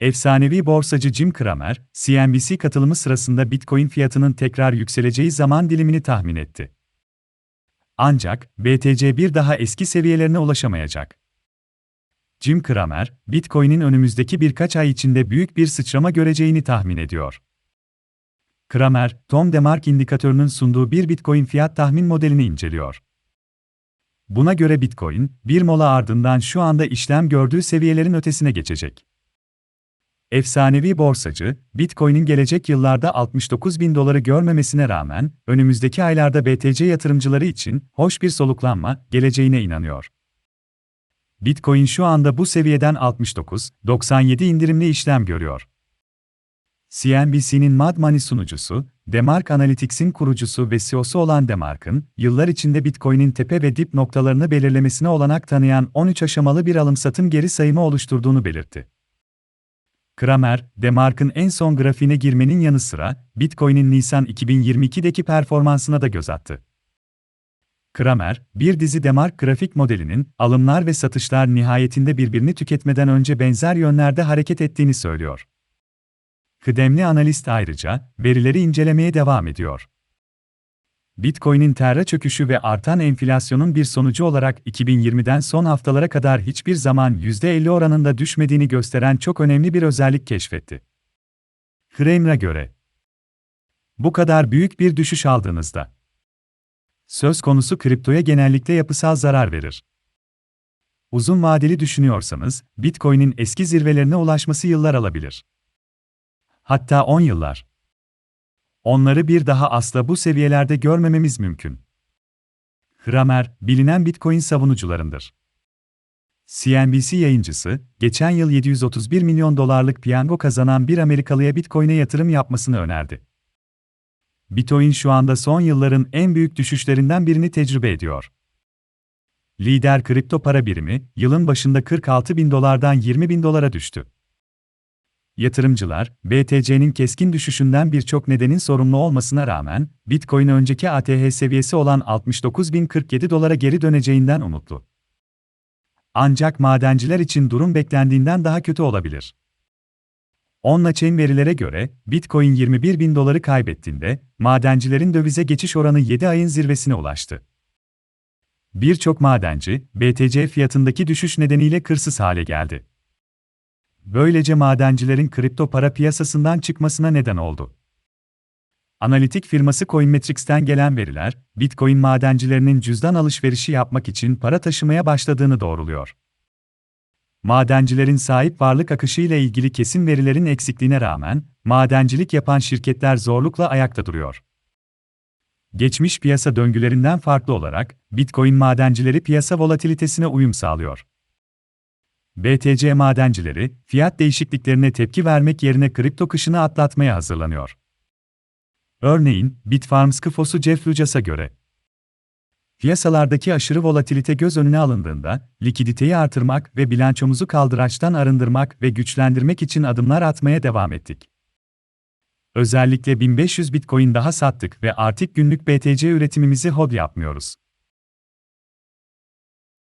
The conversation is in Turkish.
Efsanevi borsacı Jim Cramer, CNBC katılımı sırasında Bitcoin fiyatının tekrar yükseleceği zaman dilimini tahmin etti. Ancak BTC bir daha eski seviyelerine ulaşamayacak. Jim Cramer, Bitcoin'in önümüzdeki birkaç ay içinde büyük bir sıçrama göreceğini tahmin ediyor. Kramer, Tom DeMark indikatörünün sunduğu bir Bitcoin fiyat tahmin modelini inceliyor. Buna göre Bitcoin, bir mola ardından şu anda işlem gördüğü seviyelerin ötesine geçecek. Efsanevi borsacı, Bitcoin'in gelecek yıllarda 69 bin doları görmemesine rağmen, önümüzdeki aylarda BTC yatırımcıları için hoş bir soluklanma geleceğine inanıyor. Bitcoin şu anda bu seviyeden 69-97 indirimli işlem görüyor. CNBC'nin Mad Money sunucusu, Demark Analytics'in kurucusu ve CEO'su olan Demark'ın, yıllar içinde Bitcoin'in tepe ve dip noktalarını belirlemesine olanak tanıyan 13 aşamalı bir alım-satım geri sayımı oluşturduğunu belirtti. Kramer, Demark'ın en son grafiğine girmenin yanı sıra, Bitcoin'in Nisan 2022'deki performansına da göz attı. Kramer, bir dizi Demark grafik modelinin, alımlar ve satışlar nihayetinde birbirini tüketmeden önce benzer yönlerde hareket ettiğini söylüyor. Kıdemli analist ayrıca, verileri incelemeye devam ediyor. Bitcoin'in terra çöküşü ve artan enflasyonun bir sonucu olarak 2020'den son haftalara kadar hiçbir zaman %50 oranında düşmediğini gösteren çok önemli bir özellik keşfetti. Kramer'a göre, bu kadar büyük bir düşüş aldığınızda, söz konusu kriptoya genellikle yapısal zarar verir. Uzun vadeli düşünüyorsanız, Bitcoin'in eski zirvelerine ulaşması yıllar alabilir. Hatta 10 yıllar. Onları bir daha asla bu seviyelerde görmememiz mümkün. Kramer, bilinen Bitcoin savunucularındır. CNBC yayıncısı, geçen yıl 731 milyon dolarlık piyango kazanan bir Amerikalıya Bitcoin'e yatırım yapmasını önerdi. Bitcoin şu anda son yılların en büyük düşüşlerinden birini tecrübe ediyor. Lider kripto para birimi, yılın başında 46 bin dolardan 20 bin dolara düştü. Yatırımcılar, BTC'nin keskin düşüşünden birçok nedenin sorumlu olmasına rağmen, Bitcoin önceki ATH seviyesi olan 69.047 dolara geri döneceğinden umutlu. Ancak madenciler için durum beklendiğinden daha kötü olabilir. On-chain verilere göre, Bitcoin 21 bin doları kaybettiğinde, madencilerin dövize geçiş oranı 7 ayın zirvesine ulaştı. Birçok madenci, BTC fiyatındaki düşüş nedeniyle kırsız hale geldi. Böylece madencilerin kripto para piyasasından çıkmasına neden oldu. Analitik firması Coinmetrics'ten gelen veriler, Bitcoin madencilerinin cüzdan alışverişi yapmak için para taşımaya başladığını doğruluyor. Madencilerin sahip varlık akışı ile ilgili kesin verilerin eksikliğine rağmen, madencilik yapan şirketler zorlukla ayakta duruyor. Geçmiş piyasa döngülerinden farklı olarak, Bitcoin madencileri piyasa volatilitesine uyum sağlıyor. BTC madencileri, fiyat değişikliklerine tepki vermek yerine kripto kışını atlatmaya hazırlanıyor. Örneğin, Bitfarms CFO'su Jeff Lujas'a göre, Piyasalardaki aşırı volatilite göz önüne alındığında, likiditeyi artırmak ve bilançomuzu kaldıraçtan arındırmak ve güçlendirmek için adımlar atmaya devam ettik. Özellikle 1500 Bitcoin daha sattık ve artık günlük BTC üretimimizi hobi yapmıyoruz.